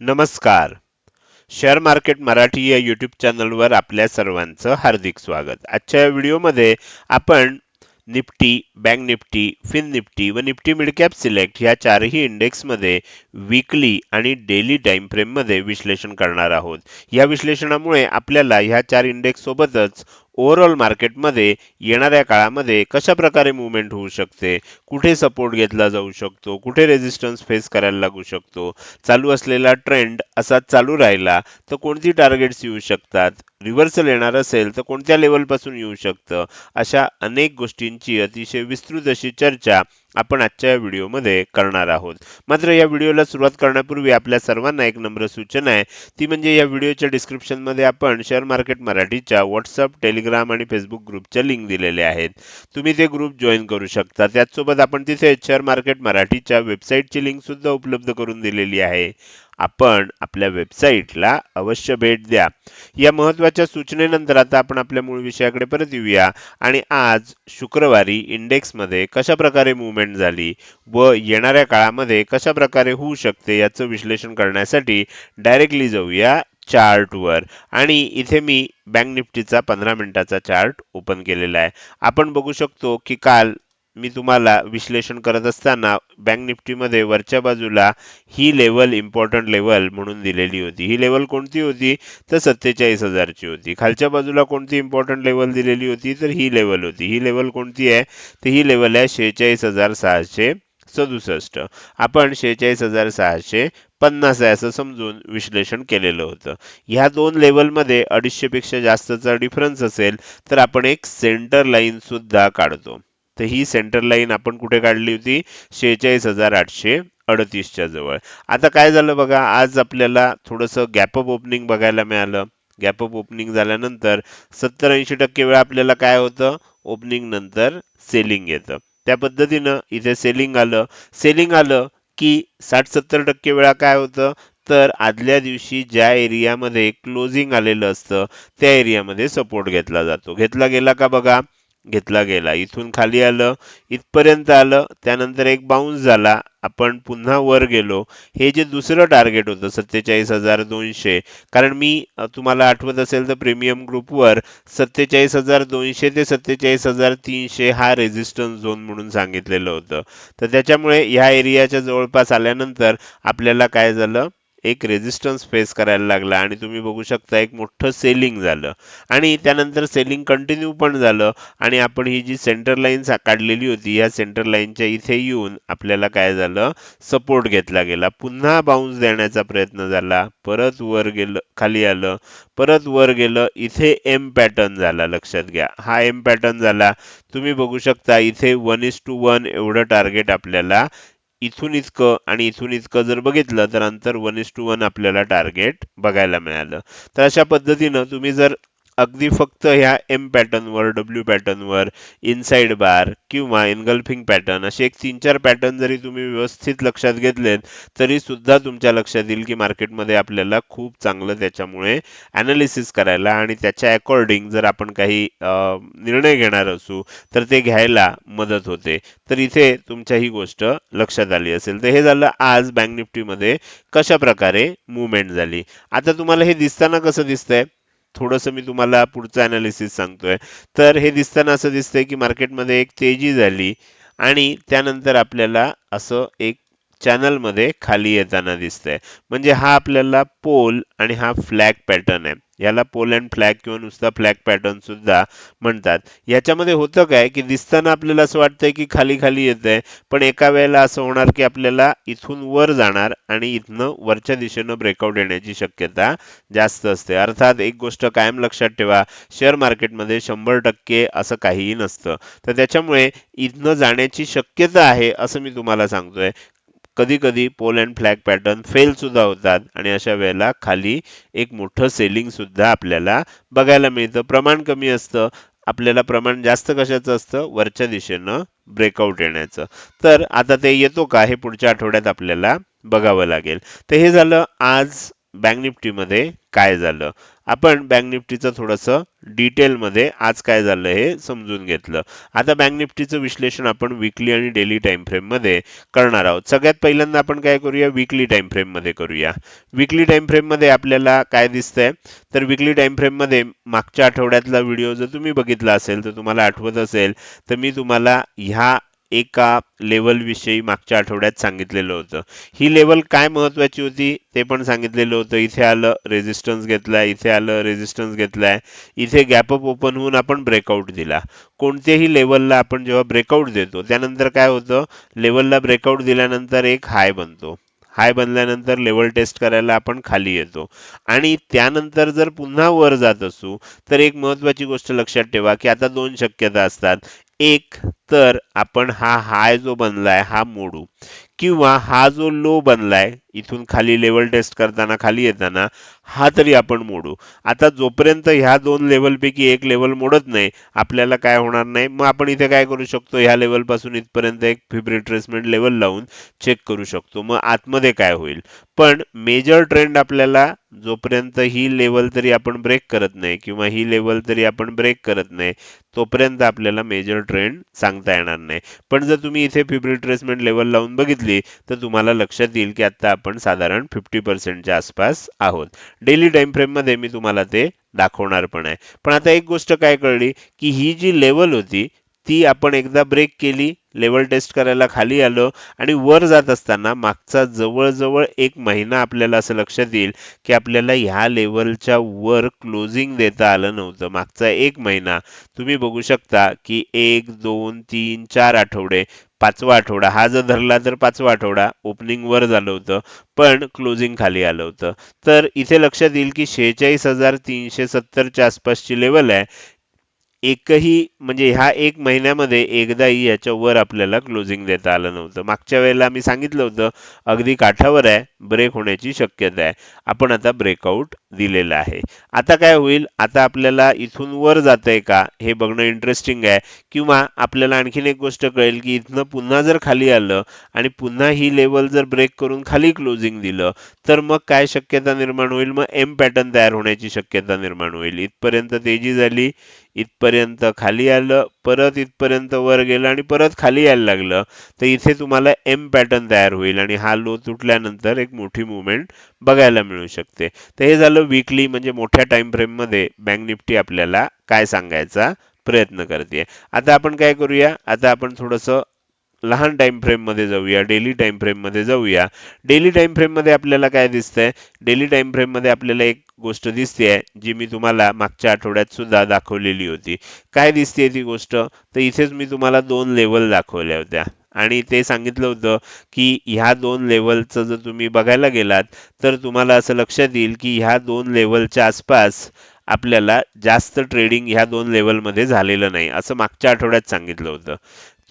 नमस्कार. Share market Marathi या YouTube चॅनलवर आपल्या सर्वांचं हार्दिक स्वागत. आजच्या या व्हिडिओमध्ये आपण Nifty bank Nifty fin Nifty व निफ्टी मिडकॅप सिलेक्ट ह्या चारही इंडेक्समध्ये वीकली आणि डेली टाइम फ्रेममध्ये विश्लेषण करणार आहोत. या विश्लेषणामुळे आपल्याला ह्या चार इंडेक्स सोबतच ओव्हरऑल मार्केटमध्ये येणाऱ्या काळामध्ये कशा प्रकारे मुवमेंट होऊ शकते? कुठे सपोर्ट घेतला जाऊ शकतो? कुठे रेझिस्टन्स फेस करायला लागू शकतो? चालू असलेला ट्रेंड असा चालू राहिला तर कोणती टार्गेट्स येऊ शकतात? रिव्हर्सल येणार असेल तर कोणत्या लेवलपासून येऊ शकतं? अशा अनेक गोष्टींची अतिशय विस्तृत अशी चर्चा आपण आजच्या या व्हिडिओमध्ये करणार आहोत. मात्र या व्हिडिओला सुरुवात करण्यापूर्वी आपल्या सर्वांना एक नम्र सूचना आहे. ती म्हणजे या व्हिडिओच्या डिस्क्रिप्शनमध्ये आपण शेअर मार्केट मराठीच्या व्हॉट्सअप टेलिग्राम आणि फेसबुक ग्रुपच्या लिंक दिलेल्या आहेत. तुम्ही ते ग्रुप जॉईन करू शकता. त्याचसोबत आपण तिथे शेअर मार्केट मराठीच्या वेबसाईटची लिंक सुद्धा उपलब्ध करून दिलेली आहे. आपण आपल्या वेबसाईटला अवश्य भेट द्या. या महत्त्वाच्या सूचनेनंतर आता आपण आपल्या मूळ विषयाकडे परत येऊया. आणि आज शुक्रवारी इंडेक्समध्ये कशा प्रकारे मुवमेंट झाली व येणाऱ्या काळामध्ये कशा प्रकारे होऊ शकते याचं विश्लेषण करण्यासाठी डायरेक्टली जाऊया चार्टवर आणि इथे मी बँक निफ्टीचा पंधरा मिनिटाचा चार्ट ओपन केलेला आहे. आपण बघू शकतो की काल मी तुम्हाला विश्लेषण करत असताना बँक निफ्टीमध्ये वरच्या बाजूला ही लेवल इम्पॉर्टंट लेवल म्हणून दिलेली होती. ही लेवल कोणती होती? तर सत्तेचाळीस हजारची होती. खालच्या बाजूला कोणती इम्पॉर्टंट लेवल दिलेली होती? तर ही लेवल होती. ही लेवल कोणती आहे? तर ही लेवल आहे शेहेचाळीस हजार सहाशे सदुसष्ट. आपण शेहेचाळीस हजार सहाशे पन्नास आहे असं समजून विश्लेषण केलेलं होतं. ह्या दोन लेवलमध्ये अडीचशेपेक्षा जास्तचा डिफरन्स असेल तर आपण एक सेंटर लाईन सुद्धा काढतो. तर ही सेंटर लाईन आपण कुठे काढली होती? शेहेचाळीस हजार आठशे अडतीसच्या जवळ. आता काय झालं बघा आज आपल्याला थोडंसं गॅपअप ओपनिंग बघायला मिळालं. गॅपअप ओपनिंग झाल्यानंतर सत्तर ऐंशी टक्के वेळा आपल्याला काय होतं? ओपनिंग नंतर सेलिंग येतं. त्या पद्धतीनं इथे सेलिंग आलं. सेलिंग आलं की साठ सत्तर टक्के वेळा काय होतं? तर आदल्या दिवशी ज्या एरियामध्ये क्लोजिंग आलेलं असतं त्या एरियामध्ये सपोर्ट घेतला जातो. घेतला गेला का बघा? घेतला गेला. इथून खाली आलं इथपर्यंत आलं त्यानंतर एक बाउन्स झाला. आपण पुन्हा वर गेलो. हे जे दुसरं टार्गेट होतं सत्तेचाळीस हजार दोनशे. कारण मी तुम्हाला आठवत असेल तर प्रीमियम ग्रुपवर सत्तेचाळीस हजार दोनशे ते सत्तेचाळीस हजार तीनशे हा रेझिस्टन्स झोन म्हणून सांगितलेलं होतं. तर त्याच्यामुळे ह्या एरियाच्या जवळपास आल्यानंतर आपल्याला काय झालं? एक रेझिस्टन्स फेस करायला लागला आणि तुम्ही बघू शकता एक मोठं सेलिंग झालं. आणि त्यानंतर सेलिंग कंटिन्यू पण झालं आणि आपण ही जी सेंटर लाईन काढलेली होती या सेंटर लाईनच्या इथे येऊन आपल्याला काय झालं? सपोर्ट घेतला गेला. पुन्हा बाउन्स देण्याचा प्रयत्न झाला. परत वर गेलं खाली आलं. परत वर गेलं इथे एम पॅटर्न झाला. लक्षात घ्या. हा एम पॅटर्न झाला. तुम्ही बघू शकता इथे वन इज टू वन एवढं टार्गेट आपल्याला इथून इतकं आणि इथून इतकं जर बघितलं तर अंतर वन इस टू वन आपल्याला टार्गेट बघायला मिळालं. तर अशा पद्धतीनं तुम्ही जर अगदी फक्त ह्या एम पॅटर्नवर डब्ल्यू पॅटर्नवर इनसाइड बार किंवा एनगल्फिंग पॅटर्न असे एक तीन चार पॅटर्न जरी तुम्ही व्यवस्थित लक्षात घेतलेत तरी सुद्धा तुमच्या लक्षात येईल की मार्केटमध्ये आपल्याला खूप चांगलं त्याच्यामुळे अनालिसिस करायला आणि त्याच्या अकॉर्डिंग जर आपण काही निर्णय घेणार असू तर ते घ्यायला मदत होते. तर इथे तुमच्या ही गोष्ट लक्षात आली असेल. तर हे झालं आज बँक निफ्टीमध्ये कशा प्रकारे मुवमेंट झाली. आता तुम्हाला हे दिसताना कसं दिसतंय? थोडंसं मी तुम्हाला पुढचं अनालिसिस सांगतोय. तर हे दिसताना असं दिसतंय की मार्केटमध्ये एक तेजी झाली आणि त्यानंतर आपल्याला असं एक चॅनलमध्ये खाली येताना दिसतंय. म्हणजे हा आपल्याला पोल आणि हा फ्लॅग पॅटर्न आहे. याला पोल अँड फ्लॅग किंवा नुसता फ्लॅग पॅटर्न सुद्धा म्हणतात. याच्यामध्ये होतं काय की दिसताना आपल्याला असं वाटतंय की खाली खाली येत आहे पण एका वेळेला असं होणार की आपल्याला इथून वर जाणार आणि इथनं वरच्या दिशेनं ब्रेकआउट येण्याची शक्यता जास्त असते. अर्थात एक गोष्ट कायम लक्षात ठेवा शेअर मार्केटमध्ये शंभर टक्के असं काहीही नसतं. तर त्याच्यामुळे इथनं जाण्याची शक्यता आहे असं मी तुम्हाला सांगतोय. कधी कधी pole and flag pattern fail सुद्धा होतात आणि अशा वेळेला खाली एक मोठं सेलिंग सुद्धा आपल्याला बघायला मिळतं. प्रमाण कमी असतं. आपल्याला प्रमाण जास्त कशाचं असतं? वरच्या दिशेनं ब्रेकआउट येण्याचं. तर आता ते येतो का हे पुढच्या आठवड्यात आपल्याला बघावं लागेल. तर हे झालं आज बँक निफ्टीमध्ये काय झालं? आपण बँक निफ्टीचं थोडंसं डिटेलमध्ये आज काय झालं हे समजून घेतलं. आता बँक निफ्टीचं विश्लेषण आपण विकली आणि डेली टाइम फ्रेममध्ये करणार आहोत. सगळ्यात पहिल्यांदा आपण काय करूया? विकली टाइम फ्रेममध्ये करूया. विकली टाइम फ्रेममध्ये आपल्याला काय दिसतंय? तर विकली टाइम फ्रेममध्ये मागच्या आठवड्यातला व्हिडिओ जर तुम्ही बघितला असेल तर तुम्हाला आठवत असेल तर मी तुम्हाला ह्या एका लेवल विषयी मागच्या आठवड्यात सांगितलेलं होतं. ही लेवल काय महत्वाची होती ते पण सांगितलेलं होतं. इथे आलं रेजिस्टन्स घेतलाय इथे आलं रेझिस्टन्स घेतलाय. इथे गॅपअप ओपन होऊन आपण ब्रेकआउट दिला. कोणत्याही लेवलला आपण जेव्हा ब्रेकआउट देतो त्यानंतर काय होतं? लेवलला ब्रेकआउट दिल्यानंतर एक हाय बनतो. हाय बनल्यानंतर लेवल टेस्ट करायला आपण खाली येतो. आणि त्यानंतर जर पुन्हा वर जात असू तर एक महत्त्वाची गोष्ट लक्षात ठेवा की आता दोन शक्यता असतात. एक तर आपण हा हाय जो बनलाय हा मोडू. किंवा हा जो लो बनलाय इथून खाली लेवल टेस्ट करताना खाली येताना हा तरी आपण मोडू. आता जोपर्यंत ह्या दोन लेवलपैकी एक लेवल मोडत नाही आपल्याला काय होणार नाही? मग आपण इथे काय करू शकतो? ह्या लेवलपासून इथपर्यंत एक फिब रिट्रेसमेंट लेवल लावून चेक करू शकतो. मग आतमध्ये काय होईल? पण मेजर ट्रेंड आपल्याला जोपर्यंत ही लेवल तरी आपण ब्रेक करत नाही किंवा ही लेवल तरी आपण ब्रेक करत नाही तोपर्यंत आपल्याला मेजर ट्रेंड सांगता येणार नाही. पण जर तुम्ही इथे फिब रिट्रेसमेंट लेवल लावून बघितली तर तुम्हाला लक्षात येईल की आता आपण साधारण फिफ्टी पर्सेंटच्या आसपास आहोत. डेली टाइम फ्रेममध्ये मी तुम्हाला ते दाखवणार पण आहे. पण आता एक गोष्ट काय कळली की ही जी लेवल होती ती आपण एकदा ब्रेक केली लेवल टेस्ट करायला खाली आलो आणि वर जात असताना मागचा जवळजवळ एक महिना आपल्याला असं लक्षात येईल की आपल्याला ह्या लेवलच्या वर क्लोजिंग देता आलं नव्हतं. मागचा एक महिना. तुम्ही बघू शकता की एक दोन तीन चार आठवडे पाचवा आठवडा. हा जर धरला तर पाचवा आठवडा. ओपनिंग वर झालं होतं पण क्लोजिंग खाली आलं होतं. तर इथे लक्षात येईल की शेहेचाळीस हजार तीनशे सत्तरच्या आसपासची लेवल आहे. एकही म्हणजे ह्या एक महिन्यामध्ये एकदाही याच्यावर आपल्याला क्लोजिंग देता आलं नव्हतं. मागच्या वेळेला मी सांगितलं होतं अगदी काठावर आहे ब्रेक होण्याची शक्यता आहे. आपण आता ब्रेकआउट दिलेलं आहे. आता काय होईल? आता आपल्याला इथून वर जातंय का? हे बघणं इंटरेस्टिंग आहे. किंवा आपल्याला आणखीन एक गोष्ट कळेल की इथनं पुन्हा जर खाली आलं आणि पुन्हा ही लेवल जर ब्रेक करून खाली क्लोजिंग दिलं तर मग काय शक्यता निर्माण होईल? मग एम पॅटर्न तयार होण्याची शक्यता निर्माण होईल. इथपर्यंत तेजी झाली इथपर्यंत खाली आलं परत इथपर्यंत वर गेलं आणि परत खाली यायला लागलं. तर इथे तुम्हाला एम पॅटर्न तयार होईल आणि हा लो तुटल्यानंतर एक मोठी मुवमेंट बघायला मिळू शकते. तर हे झालं वीकली म्हणजे मोठ्या टाइम फ्रेममध्ये बँक निफ्टी आपल्याला काय सांगायचा प्रयत्न करते. आता आपण काय करूया? आता आपण थोडंसं लहान टाइम फ्रेममध्ये जाऊया डेली टाइम फ्रेममध्ये जाऊया. डेली टाइम फ्रेममध्ये आपल्याला काय दिसतंय? डेली टाइम फ्रेममध्ये आपल्याला एक गोष्ट दिसते जी मी तुम्हाला मागच्या आठवड्यात सुद्धा दाखवलेली होती. काय दिसते ती गोष्ट? तर इथेच मी तुम्हाला दोन लेवल दाखवल्या होत्या. आणि ते सांगितलं होतं की ह्या दोन लेवलचं जर तुम्ही बघायला गेलात तर तुम्हाला असं लक्षात येईल की ह्या दोन लेवलच्या आसपास आपल्याला जास्त ट्रेडिंग ह्या दोन लेवलमध्ये झालेलं नाही असं मागच्या आठवड्यात सांगितलं होतं.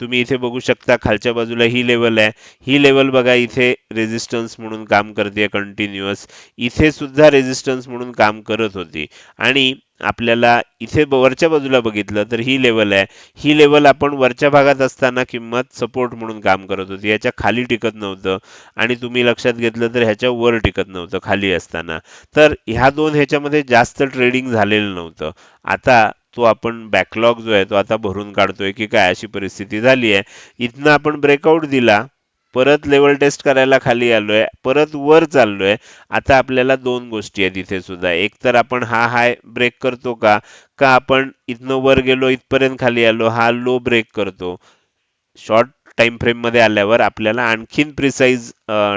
तुम्ही इथे बघू शकता खालच्या बाजूला ही लेवल आहे. ही लेवल बघा इथे रेझिस्टन्स म्हणून काम करते कंटिन्युअस इथे सुद्धा रेझिस्टन्स म्हणून काम करत होती. आणि आपल्याला इथे वरच्या बाजूला बघितलं तर ही लेवल आहे. ही लेवल आपण वरच्या भागात असताना किंमत सपोर्ट म्हणून काम करत होती. याच्या खाली टिकत नव्हतं. आणि तुम्ही लक्षात घेतलं तर ह्याच्या वर टिकत नव्हतं खाली असताना. तर ह्या दोन ह्याच्यामध्ये जास्त ट्रेडिंग झालेलं नव्हतं. आता तो आपण बॅकलॉग जो आहे तो आता भरून काढतोय की काय अशी परिस्थिती झाली आहे. इथनं आपण ब्रेकआउट दिला परत लेवल टेस्ट करायला खाली आलोय परत वर चाललोय. आता आपल्याला दोन गोष्टी आहेत इथे सुद्धा. एक तर आपण हा हाय ब्रेक करतो का? का आपण इथनं वर गेलो इथपर्यंत खाली आलो हा लो ब्रेक करतो? शॉर्ट टाइम फ्रेममध्ये आल्यावर आपल्याला आणखीन प्रिसाईज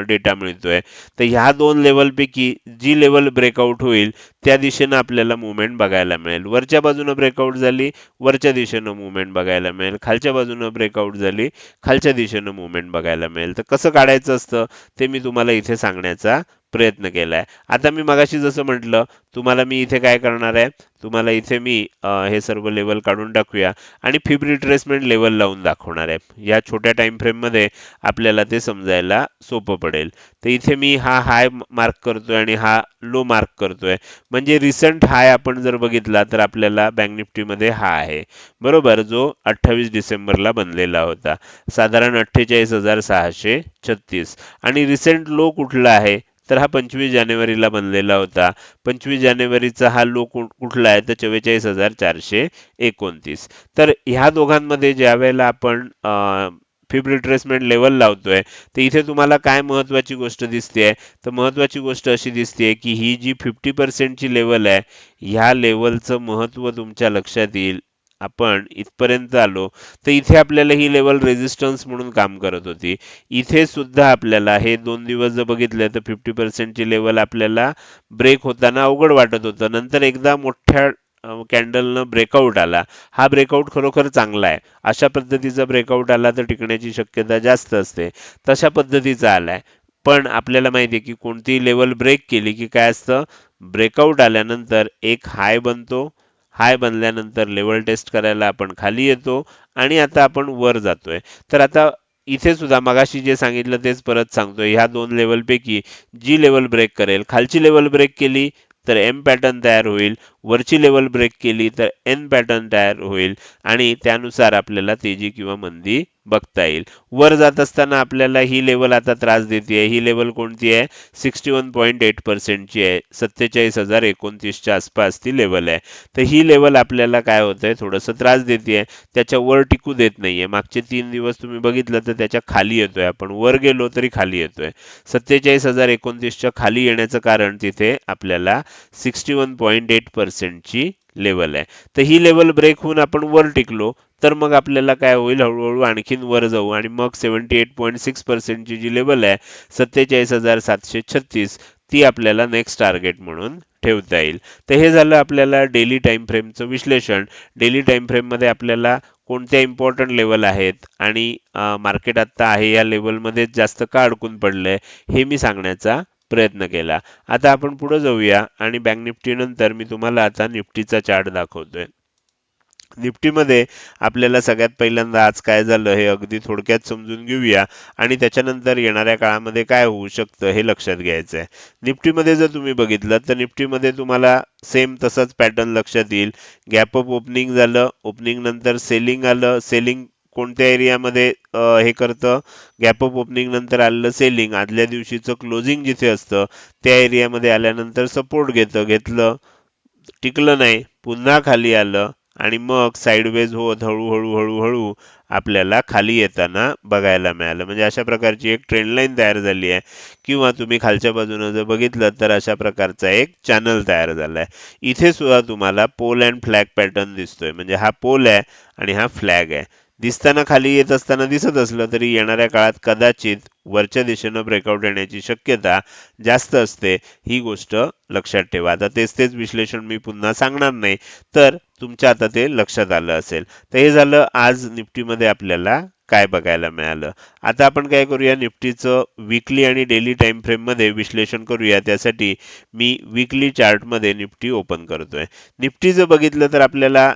डेटा मिळतोय. तर ह्या दोन लेवलपैकी जी लेवल ब्रेकआउट होईल त्या दिशेनं आपल्याला मुवमेंट बघायला मिळेल. वरच्या बाजूनं ब्रेकआउट झाली वरच्या दिशेनं मुवमेंट बघायला मिळेल. खालच्या बाजूनं ब्रेकआउट झाली खालच्या दिशेनं मुवमेंट बघायला मिळेल. तर कसं काढायचं असतं ते मी तुम्हाला इथे सांगण्याचा प्रयत्न केला आहे आता मी मगाशी जसं म्हटलं तुम्हाला मी इथे काय करणार आहे? तुम्हाला इथे मी हे सर्व लेवल काढून टाकूया आणि फिब रिट्रेसमेंट लेवल लावून दाखवणार आहे. या छोट्या टाइम फ्रेममध्ये आपल्याला ते समजायला सोपं पडेल. तर इथे मी हा हाय मार्क करतोय आणि हा लो मार्क करतोय. म्हणजे रिसेंट हाय आपण जर बघितला तर आपल्याला बँक निफ्टीमध्ये हा आहे. बरोबर जो अठ्ठावीस डिसेंबरला बनलेला होता. साधारण अठ्ठेचाळीस हजार सहाशे छत्तीस. आणि रिसेंट लो कुठला आहे? तर हा पंचवीस जानेवारीला बनलेला होता. पंचवीस जानेवारीचा हा लो कुठला आहे? तर चव्वेचाळीस हजार चारशे एकोणतीस. तर ह्या दोघांमध्ये ज्या वेळेला आपण फिब रिट्रेसमेंट लेवल लावतोय तर इथे तुम्हाला काय महत्वाची गोष्ट दिसते तर महत्वाची गोष्ट अशी दिसते की ही जी फिफ्टी पर्सेंटची लेवल आहे ह्या लेवलचं महत्त्व तुमच्या लक्षात येईल. आपण इथपर्यंत आलो तर इथे आपल्याला ही लेवल रेजिस्टन्स म्हणून काम करत होती. इथे सुद्धा आपल्याला हे दोन दिवस जर बघितले तर फिफ्टी पर्सेंटची लेवल आपल्याला ब्रेक होताना अवघड वाटत होतं. नंतर एकदा मोठ्या कॅन्डलनं ब्रेकआउट आला. हा ब्रेकआउट खरोखर चांगला आहे. अशा पद्धतीचा ब्रेकआउट आला तर टिकण्याची शक्यता जास्त असते. तशा पद्धतीचा आलाय. पण आपल्याला माहिती आहे की कोणतीही लेवल ब्रेक केली की काय असतं? ब्रेकआउट आल्यानंतर एक हाय बनतो हाय बनल्यानंतर लेवल टेस्ट करायला आपण खाली येतो आणि आता आपण वर जातोय. तर आता इथे सुद्धा मगाशी जे सांगितलं तेच परत सांगतोय. ह्या दोन लेवलपैकी जी लेवल ब्रेक करेल खालची लेवल ब्रेक केली तर एम पॅटर्न तयार होईल. वरची लेवल ब्रेक केली तर एन पॅटर्न तयार होईल. आणि त्यानुसार आपल्याला तेजी किंवा मंदी बघता येईल. वर जात असताना आपल्याला ही लेवल आता त्रास देते ही लेवल कोणती आहे? सिक्स्टी वन पॉईंट एट पर्सेंटची आहे. सत्तेचाळीस हजार एकोणतीसच्या आसपास ती लेवल आहे. तर ही लेवल आपल्याला काय होत आहे थोडंसं त्रास देते त्याच्या वर टिकू देत नाहीये. मागचे तीन दिवस तुम्ही बघितलं तर त्याच्याखाली येतोय आपण. वर गेलो तरी खाली येतोय. सत्तेचाळीस हजार एकोणतीसच्या खाली येण्याचं कारण तिथे आपल्याला सिक्स्टी वन पॉईंट एट पर्सेंटची लेवल आहे. तर ही लेवल ब्रेक होऊन आपण वर टिकलो तर मग आपल्याला काय होईल? हळूहळू आणखीन वर जाऊ. आणि मग सेव्हन्टी एट पॉईंट सिक्स पर्सेंटची जी लेवल आहे सत्तेचाळीस हजार सातशे छत्तीस ती आपल्याला नेक्स्ट टार्गेट म्हणून ठेवता येईल. तर हे झालं आपल्याला डेली टाईम फ्रेमचं विश्लेषण. डेली टाईम फ्रेममध्ये आपल्याला कोणत्या इम्पॉर्टंट लेवल आहेत? आणि मार्केट आत्ता आहे या लेवलमध्ये जास्त का अडकून पडलं आहे हे मी सांगण्याचा प्रयत्न केला. आता आपण पुढे जाऊया आणि बँक निफ्टी नंतर मी तुम्हाला आता निफ्टीचा चार्ट दाखवतोय. निफ्टीमध्ये आपल्याला सगळ्यात पहिल्यांदा आज काय झालं हे अगदी थोडक्यात समजून घेऊया आणि त्याच्यानंतर येणाऱ्या काळामध्ये काय होऊ शकतं हे लक्षात घ्यायचं आहे निफ्टीमध्ये जर तुम्ही बघितलं तर निफ्टीमध्ये तुम्हाला सेम तसंच पॅटर्न लक्षात येईल. गॅप अप ओपनिंग झालं ओपनिंग नंतर सेलिंग आलं सेलिंग कोणत्या एरियामध्ये हे करतं? गॅप अप ओपनिंग नंतर आलेलं सेलिंग आदल्या दिवशीचं क्लोजिंग जिथे असतं त्या एरियामध्ये आल्यानंतर सपोर्ट घेतं. घेतलं टिकलं नाही पुन्हा खाली आलं आणि मग साईडवेज होत हळूहळू हळूहळू आपल्याला खाली येताना बघायला मिळालं. म्हणजे अशा प्रकारची एक ट्रेंड लाईन तयार झाली आहे. किंवा तुम्ही खालच्या बाजूनं जर बघितलं तर अशा प्रकारचा एक चॅनल तयार झालाय इथे सुद्धा तुम्हाला पोल अँड फ्लॅग पॅटर्न दिसतोय. म्हणजे हा पोल आहे आणि हा फ्लॅग आहे. दिसताना खाली येत असताना दिसत असलं तरी येणाऱ्या काळात कदाचित वरच्या दिशेनं ब्रेकआउट येण्याची शक्यता जास्त असते ही गोष्ट लक्षात ठेवा. आता तेच तेच विश्लेषण मी पुन्हा सांगणार नाही तर तुमच्या आता ते लक्षात आलं असेल. तर हे झालं आज निफ्टीमध्ये आपल्याला काय बघायला मिळालं. आता आपण काय करूया निफ्टीचं विकली आणि डेली टाइम फ्रेममध्ये विश्लेषण करूया. त्यासाठी मी विकली चार्टमध्ये निफ्टी ओपन करतोय. निफ्टीचं बघितलं तर आपल्याला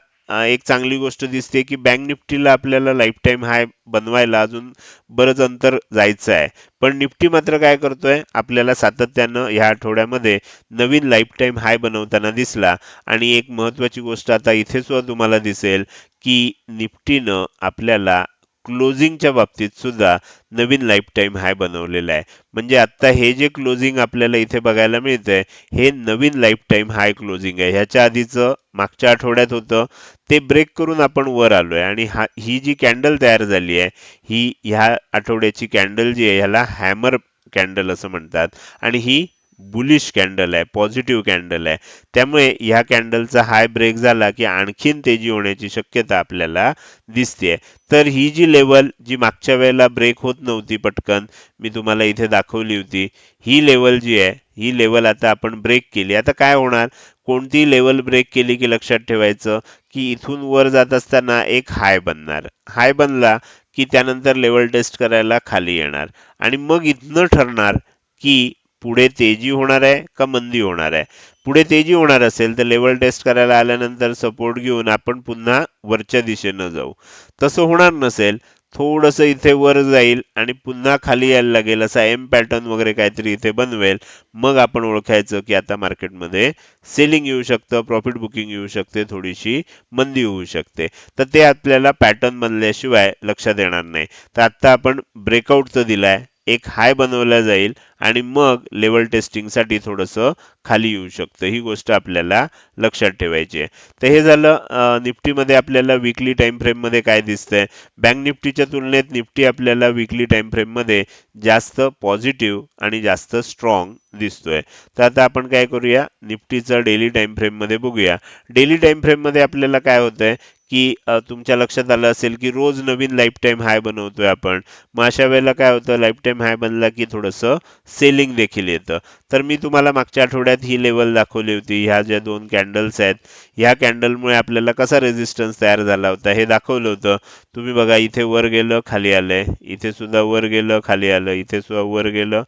एक चांगली गोष्ट दिसते की बँक निफ्टीला आपल्याला लाईफ टाईम हाय बनवायला अजून बरंच अंतर जायचं आहे. पण निफ्टी मात्र काय करतोय? आपल्याला सातत्यानं ह्या आठवड्यामध्ये नवीन लाईफ टाईम हाय बनवताना दिसला. आणि एक महत्वाची गोष्ट आता इथे सुद्धा तुम्हाला दिसेल की निफ्टीनं आपल्याला क्लोजिंगच्या बाबतीत सुद्धा नवीन लाईफ टाईम हाय बनवलेला आहे. म्हणजे आता हे जे क्लोजिंग आपल्याला इथे बघायला मिळतंय हे नवीन लाईफ टाईम हाय क्लोजिंग आहे. ह्याच्या आधीचं मागच्या आठवड्यात होतं ते ब्रेक करून आपण वर आलोय. आणि हा ही जी कॅन्डल तयार झाली आहे ही ह्या आठवड्याची कॅन्डल जी आहे ह्याला हॅमर कॅन्डल असं म्हणतात. आणि ही बुलिश कॅन्डल आहे पॉझिटिव्ह कॅन्डल आहे. त्यामुळे ह्या कॅन्डलचा हाय ब्रेक झाला की आणखीन तेजी होण्याची शक्यता आपल्याला दिसते तर ही जी लेवल जी मागच्या वेळेला ब्रेक होत नव्हती पटकन मी तुम्हाला इथे दाखवली होती. ही लेवल जी आहे ही लेवल आता आपण ब्रेक केली. आता काय होणार? कोणती लेवल ब्रेक केली की लक्षात ठेवायचं की इथून वर जात असताना एक हाय बनणार. हाय बनला की त्यानंतर लेवल टेस्ट करायला खाली येणार. आणि मग इथनं ठरणार की पुढे तेजी होणार आहे का मंदी होणार आहे? पुढे तेजी होणार असेल तर लेवल टेस्ट करायला आल्यानंतर सपोर्ट घेऊन आपण पुन्हा वरच्या दिशेनं जाऊ. तसं होणार नसेल थोडंसं इथे वर जाईल आणि पुन्हा खाली यायला लागेल असा एम पॅटर्न वगैरे काहीतरी इथे बनवेल. मग आपण ओळखायचं की आता मार्केटमध्ये सेलिंग येऊ शकतं प्रॉफिट बुकिंग येऊ शकते थोडीशी मंदी होऊ शकते. तर ते आपल्याला पॅटर्न बनल्याशिवाय लक्षात येणार नाही. तर आता आपण ब्रेकआउटचं दिलाय. एक हाय बनवला जाईल आणि मग लेवल टेस्टिंगसाठी थोडंसं खाली येऊ शकतं. ही गोष्ट आपल्याला लक्षात ठेवायची आहे. तर हे झालं निफ्टीमध्ये आपल्याला विकली टाइम फ्रेममध्ये काय दिसतंय? बँक निफ्टीच्या तुलनेत निफ्टी आपल्याला विकली टाइम फ्रेममध्ये जास्त पॉझिटिव्ह आणि जास्त स्ट्रॉंग दिसतोय. तर आता आपण काय करूया? निफ्टीचं डेली टाइम फ्रेममध्ये बघूया. डेली टाइम फ्रेममध्ये आपल्याला काय होतंय? की तुमच्या लक्षात आलं असेल की रोज नवीन लाईफ टाईम हाय बनवतोय आपण. मग अशा वेळेला काय होतं? लाईफ टाईम हाय बनला की थोडंसं सेलिंग देखील येतं. तर मी तुम्हाला मागच्या आठवड्यात ही लेवल दाखवली होती. ह्या ज्या दोन कॅन्डल्स आहेत ह्या कॅन्डलमुळे आपल्याला कसा रेझिस्टन्स तयार झाला होता हे दाखवलं होतं. तुम्ही बघा इथे वर गेलं खाली आलंय. इथे सुद्धा वर गेलं खाली आलं. इथे सुद्धा वर गेलं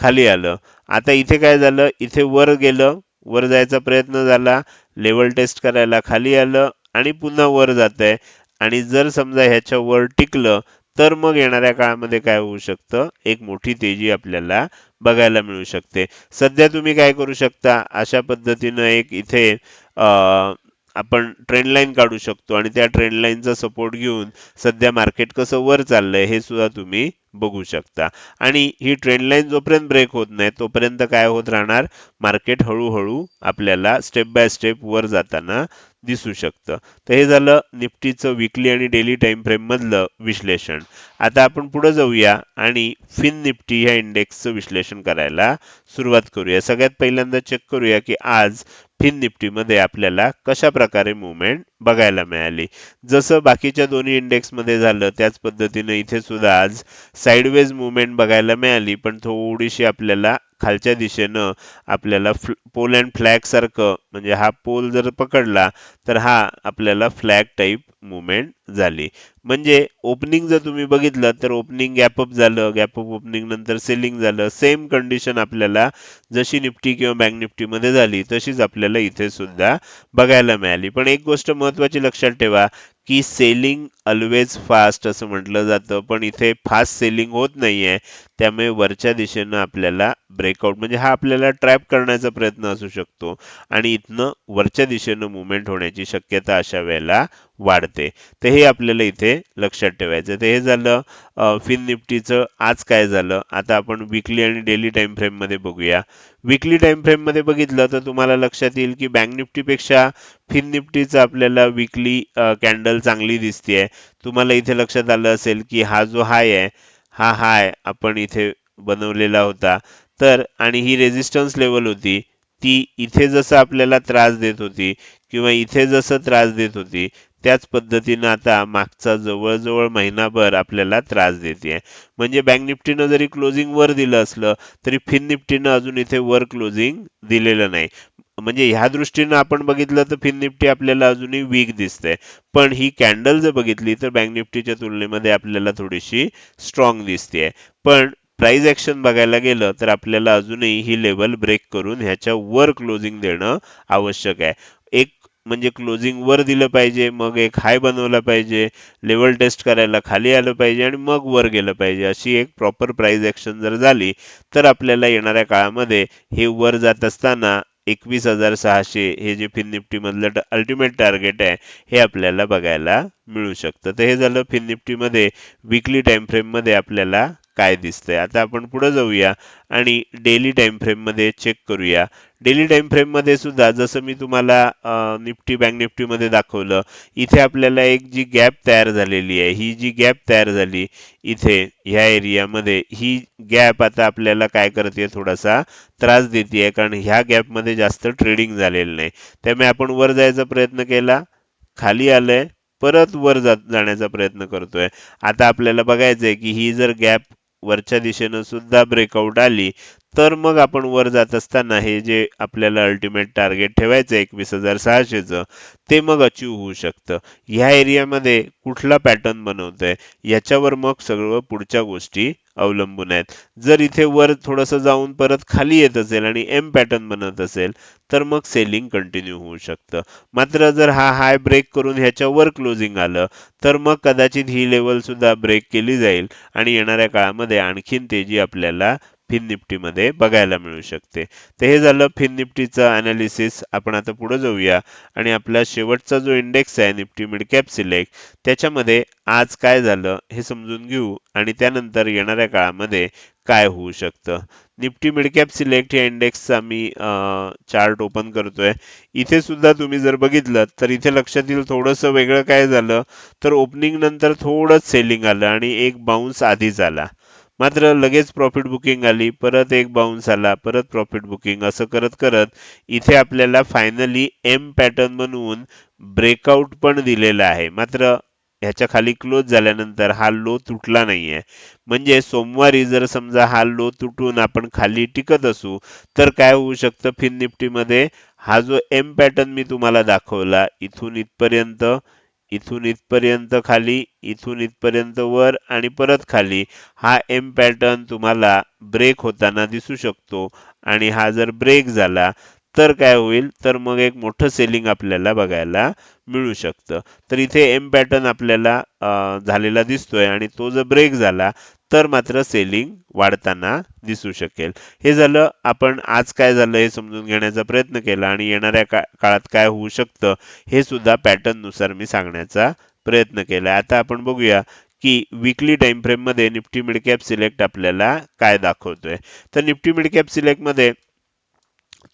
खाली आलं. आता इथे काय झालं? इथे वर गेलं. वर जायचा प्रयत्न झाला. लेवल टेस्ट करायला खाली आलं. आणि पुन्हा वर जात आहे आणि जर समजा ह्याच्या वर टिकलं तर मग येणाऱ्या काळामध्ये काय होऊ शकतं? एक मोठी तेजी आपल्याला बघायला मिळू शकते. सध्या तुम्ही काय करू शकता? अशा पद्धतीनं एक इथे अं, आपण ट्रेंड लाईन काढू शकतो आणि त्या ट्रेंड लाईनचा सपोर्ट घेऊन सध्या मार्केट कसं वर चाललंय हे सुद्धा तुम्ही बघू शकता. आणि ही ट्रेंड लाईन जोपर्यंत ब्रेक होत नाही तोपर्यंत काय होत राहणार? मार्केट हळूहळू आपल्याला स्टेप बाय स्टेप वर जाताना दिसू शकतं. तर हे झालं निफ्टीचं विकली आणि डेली टाइम फ्रेममधलं विश्लेषण. आता आपण पुढे जाऊया आणि फिन निफ्टी ह्या इंडेक्सचं विश्लेषण करायला सुरुवात करूया. सगळ्यात पहिल्यांदा चेक करूया की आज फिन निफ्टीमध्ये आपल्याला कशा प्रकारे मुवमेंट बघायला मिळाली? जसं बाकीच्या दोन्ही इंडेक्समध्ये झालं त्याच पद्धतीने इथे सुद्धा आज साईडवेज मुवमेंट बघायला मिळाली पण थोडीशी आपल्याला खालच्या दिशेनं आपल्याला पोल अँड फ्लॅग सारखं म्हणजे हा पोल जर पकडला तर हा आपल्याला फ्लॅग टाईप मुवमेंट झाली. म्हणजे ओपनिंग जर तुम्ही बघितलं तर ओपनिंग गॅपअप झालं गॅपअप ओपनिंग नंतर सेलिंग झालं सेम कंडिशन आपल्याला जशी निफ्टी किंवा बँक निफ्टीमध्ये झाली तशीच आपल्याला इथे सुद्धा बघायला मिळाली. पण एक गोष्ट महत्वाची लक्षात ठेवा की सेलिंग ऑलवेज फास्ट असं म्हटलं जातं. पण इथे फास्ट सेलिंग होत नाहीये. त्यामुळे वरच्या दिशेनं आपल्याला ब्रेकआउट म्हणजे हा आपल्याला ट्रॅप करण्याचा प्रयत्न असू शकतो. आणि इथनं वरच्या दिशेनं मुवमेंट होण्याची शक्यता अशा वेळेला वाढते. तर हे आपल्याला इथे लक्षात ठेवायचं तर हे झालं फिन निफ्टीचं. आज काय झालं? आता आपण विकली आणि डेली टाइम फ्रेममध्ये बघूया. विकली टाइम फ्रेममध्ये बघितलं तर तुम्हाला लक्षात येईल की बँक निफ्टीपेक्षा फिन निफ्टीचं आपल्याला विकली कॅन्डल चांगली दिसतेय. तुम्हाला इथे लक्षात आलं असेल की हा जो हाय आहे हा हाय आपण इथे बनवलेला होता. तर आणि ही रेझिस्टन्स लेवल होती. ती इथे जसं आपल्याला त्रास देत होती किंवा इथे जसं त्रास देत होती त्याच पद्धतीनं आता मागचा जवळजवळ महिनाभर आपल्याला त्रास देते म्हणजे बँक निफ्टीनं जरी क्लोजिंग वर दिलं असलं तरी फिन निफ्टीनं अजून इथे वर क्लोजिंग दिलेलं नाही. म्हणजे ह्या दृष्टीनं आपण बघितलं तर फिन निफ्टी आपल्याला अजूनही वीक दिसते पण ही कॅन्डल जर बघितली तर बँक निफ्टीच्या तुलनेमध्ये आपल्याला थोडीशी स्ट्रॉंग दिसते पण प्राइस ऍक्शन बघायला गेलं तर आपल्याला अजूनही ही लेवल ब्रेक करून ह्याच्या वर क्लोजिंग देणं आवश्यक आहे. एक म्हणजे क्लोजिंग वर दिलं पाहिजे मग एक हाय बनवला पाहिजे लेवल टेस्ट करायला खाली आलं पाहिजे आणि मग वर गेलं पाहिजे. अशी एक प्रॉपर प्राईज ॲक्शन जर झाली तर आपल्याला येणाऱ्या काळामध्ये हे वर जात असताना एकवीस हजार सहाशे हे जे फिन निफ्टीमधलं अल्टिमेट टार्गेट आहे हे आपल्याला बघायला मिळू शकतं. तर हे झालं फिन निफ्टीमध्ये विकली टाईम फ्रेममध्ये आपल्याला काय दिसतंय. आता आपण पुढे जाऊया आणि डेली टाइम फ्रेममध्ये चेक करूया. डेली टाइम फ्रेममध्ये सुद्धा जसं मी तुम्हाला निफ्टी बँक निफ्टी मध्ये दाखवलं इथे आपल्याला एक जी गॅप तयार झालेली आहे. ही जी गॅप तयार झाली इथे ह्या एरियामध्ये ही गॅप आता आपल्याला काय करते थोडासा त्रास देते कारण ह्या गॅपमध्ये जास्त ट्रेडिंग झालेलं नाही. त्यामुळे आपण वर जायचा प्रयत्न केला खाली आलंय परत वर जात जाण्याचा प्रयत्न करतोय. आता आपल्याला बघायचंय की ही जर गॅप वरच्या दिशेनं सुद्धा ब्रेकआउट आली. तर मग आपण वर जात असताना हे जे आपल्याला अल्टिमेट टार्गेट ठेवायचं एकवीस हजार सहाशेचं ते मग अचीव होऊ शकतं. ह्या एरियामध्ये कुठला पॅटर्न बनवतोय याच्यावर मग सगळं पुढच्या गोष्टी अवलंबून आहेत. जर इथे वर थोडंसं जाऊन परत खाली येत असेल आणि एम पॅटर्न बनत असेल तर मग सेलिंग कंटिन्यू होऊ शकतं. मात्र जर हा हाय ब्रेक करून ह्याच्यावर क्लोजिंग आलं तर मग कदाचित ही लेवल सुद्धा ब्रेक केली जाईल आणि येणाऱ्या काळामध्ये आणखीन तेजी आपल्याला फिन निफ्टीमध्ये बघायला मिळू शकते. तर हे झालं फिन निफ्टीचं अनालिसिस आपण आता पुढे जाऊया. आणि आपला शेवटचा जो इंडेक्स आहे निफ्टी मिड कॅप सिलेक्ट त्याच्यामध्ये आज काय झालं हे समजून घेऊ. आणि त्यानंतर येणाऱ्या काळामध्ये काय होऊ शकतं. निफ्टी मिडकॅप सिलेक्ट या इंडेक्सचा मी चार्ट ओपन करतोय. इथे सुद्धा तुम्ही जर बघितलं तर इथे लक्षात येईल थोडंसं वेगळं काय झालं. तर ओपनिंग नंतर थोडं सेलिंग आलं आणि एक बाउन्स आधीच आला. मात्र लगेच प्रॉफिट बुकिंग आली परत एक बाउन्स आला परत प्रॉफिट बुकिंग असं करत करत इथे आपल्याला फायनली एम पॅटर्न बनवून ब्रेकआउट पण दिलेला आहे. मात्र ह्याच्या खाली क्लोज झाल्यानंतर हा लो तुटला नाहीये. म्हणजे सोमवारी जर समजा हा लो तुटून आपण खाली टिकत असू तर काय होऊ शकतं? फिन निफ्टीमध्ये हा जो एम पॅटर्न मी तुम्हाला दाखवला इथून इथपर्यंत इथून इथपर्यंत खाली इथून इथपर्यंत वर आणि परत खाली हा एम पॅटर्न तुम्हाला ब्रेक होताना दिसू शकतो. आणि हा जर ब्रेक झाला तर काय होईल? तर मग एक मोठं सेलिंग आपल्याला बघायला मिळू शकतं. तर इथे एम पॅटर्न आपल्याला झालेला दिसतोय आणि तो जर ब्रेक झाला तर मात्र सेलिंग वाढताना दिसू शकेल. हे झालं आपण आज काय झालं हे समजून घेण्याचा प्रयत्न केला आणि येणाऱ्या का काळात काय होऊ शकतं हे सुद्धा पॅटर्ननुसार मी सांगण्याचा प्रयत्न केला. आता आपण बघूया की विकली टाइम फ्रेममध्ये निफ्टी मिडकॅप सिलेक्ट आपल्याला काय दाखवतोय. तर निफ्टी मिडकॅप सिलेक्टमध्ये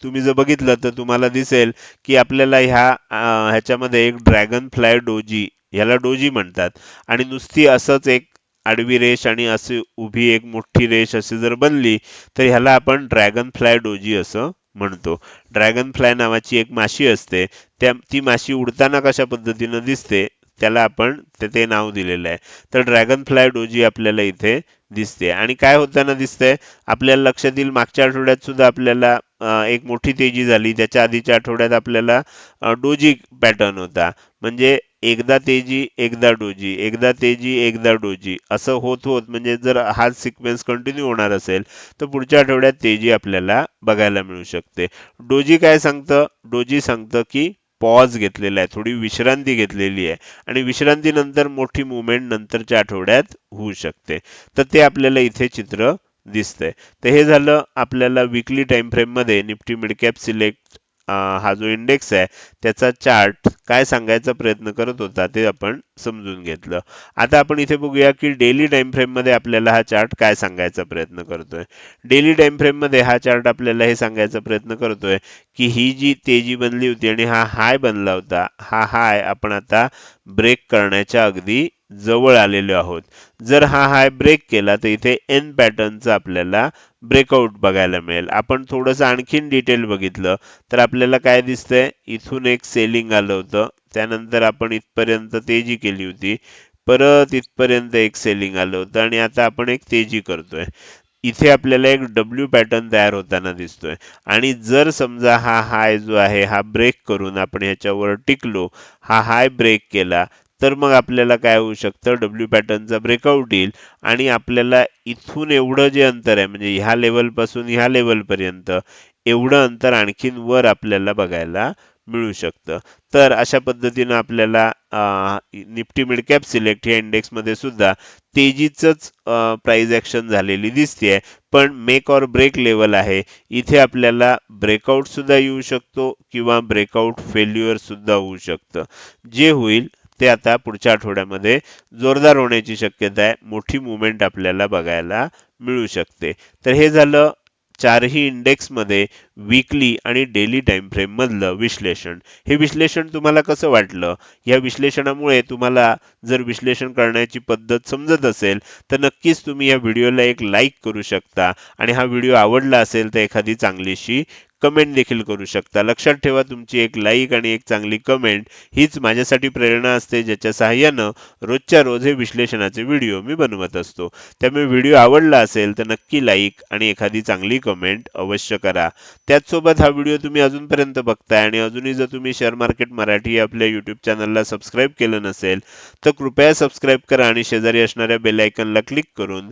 तुम्ही जर बघितलं तर तुम्हाला दिसेल की आपल्याला ह्या ह्याच्यामध्ये एक ड्रॅगन फ्लाय डोजी ह्याला डोजी म्हणतात. आणि नुसती असंच एक आडवी रेष आणि अशी उभी एक मोठी रेष अशी जर बनली तर ह्याला आपण ड्रॅगन फ्लाय डोजी असं म्हणतो. ड्रॅगन फ्लाय नावाची एक माशी असते त्या ती माशी उडताना कशा पद्धतीनं दिसते त्याला आपण ते ते नाव दिलेलं आहे. तर ड्रॅगन फ्लाय डोजी आपल्याला इथे दिसते. आणि काय होताना दिसतंय आपल्याला लक्षात येईल मागच्या आठवड्यात सुद्धा आपल्याला एक मोठी तेजी झाली. त्याच्या आधीच्या आठवड्यात आपल्याला डोजी पॅटर्न होता. म्हणजे एकदा तेजी एकदा डोजी. एकदा तेजी एकदा डोजी. असं होत होत म्हणजे जर हा सिक्वेन्स कंटिन्यू होणार असेल तर पुढच्या आठवड्यात तेजी आपल्याला बघायला मिळू शकते. डोजी काय सांगतं? डोजी सांगतं की पॉज घेतलेला आहे थोडी विश्रांती घेतलेली आहे. आणि विश्रांतीनंतर मोठी मुवमेंट नंतरच्या आठवड्यात होऊ शकते. तर ते आपल्याला इथे चित्र दिसतंय. तर हे झालं आपल्याला विकली टाइम फ्रेममध्ये निफ्टी मिडकॅप सिलेक्ट हा जो इंडेक्स आहे त्याचा चार्ट काय सांगायचा प्रयत्न करत होता ते आपण समजून घेतलं. आता आपण इथे बघूया की डेली टाइम फ्रेममध्ये आपल्याला हा चार्ट काय सांगायचा प्रयत्न करतोय. डेली टाइम फ्रेममध्ये हा चार्ट आपल्याला हे सांगायचा प्रयत्न करतोय की ही जी तेजी बनली होती आणि हा हाय बनला होता हा हाय आपण आता ब्रेक करण्याच्या अगदी जवळ आलेलो आहोत. जर हा हाय ब्रेक केला तर इथे एन पॅटर्नचा आपल्याला ब्रेकआउट बघायला मिळेल. आपण थोडंसं आणखीन डिटेल बघितलं तर आपल्याला काय दिसतंय? इथून एक सेलिंग आलं होतं. त्यानंतर आपण इथपर्यंत तेजी केली होती. परत इथपर्यंत एक सेलिंग आलं होतं आणि आता आपण एक तेजी करतोय. इथे आपल्याला एक डब्ल्यू पॅटर्न तयार होताना दिसतोय. आणि जर समजा हा हाय जो आहे हा ब्रेक करून आपण ह्याच्यावर टिकलो हा हाय ब्रेक केला तर मग आपल्याला काय होऊ शकतं? डब्ल्यू पॅटर्नचा ब्रेकआउट येईल आणि आपल्याला इथून एवढं जे अंतर आहे म्हणजे ह्या लेवलपासून ह्या लेवल पर्यंत एवढं अंतर आणखीन वर आपल्याला बघायला मिळू शकतं. तर अशा पद्धतीनं आपल्याला निफ्टी मिड कॅप सिलेक्ट या इंडेक्समध्ये सुद्धा तेजीचंच प्राइस ऍक्शन झालेली दिसते पण मेक ऑर ब्रेक लेवल आहे. इथे आपल्याला ब्रेकआउट सुद्धा येऊ शकतो किंवा ब्रेकआउट फेल्युअर सुद्धा होऊ शकतं. जे होईल ते आता पुढच्या आठवड्यामध्ये जोरदार होण्याची शक्यता आहे. मोठी मुवमेंट आपल्याला बघायला मिळू शकते. तर हे झालं चारही इंडेक्समध्ये वीकली आणि डेली टाइम फ्रेम मधलं विश्लेषण. हे विश्लेषण तुम्हाला कसं वाटलं? या विश्लेषणामुळे तुम्हाला जर विश्लेषण करण्याची पद्धत समजत असेल तर नक्कीच तुम्ही या व्हिडिओला एक लाईक करू शकता. आणि हा व्हिडिओ आवडला असेल तर एखादी चांगलीशी कमेंट देखील करू शकता. लक्षात ठेवा तुमची एक लाईक आणि एक चांगली कमेंट हीच माझ्यासाठी प्रेरणा असते ज्याच्या सहाय्यानं रोजच्या रोज हे विश्लेषणाचे व्हिडिओ मी बनवत असतो. त्यामुळे व्हिडिओ आवडला असेल तर नक्की लाईक आणि एखादी चांगली कमेंट अवश्य करा. त्याचसोबत हा व्हिडिओ तुम्ही अजूनपर्यंत बघताय आणि अजूनही जर तुम्ही शेअर मार्केट मराठी आपल्या यूट्यूब चॅनलला सबस्क्राईब केलं नसेल तर कृपया सबस्क्राईब करा आणि शेजारी असणाऱ्या बेलायकनला क्लिक करून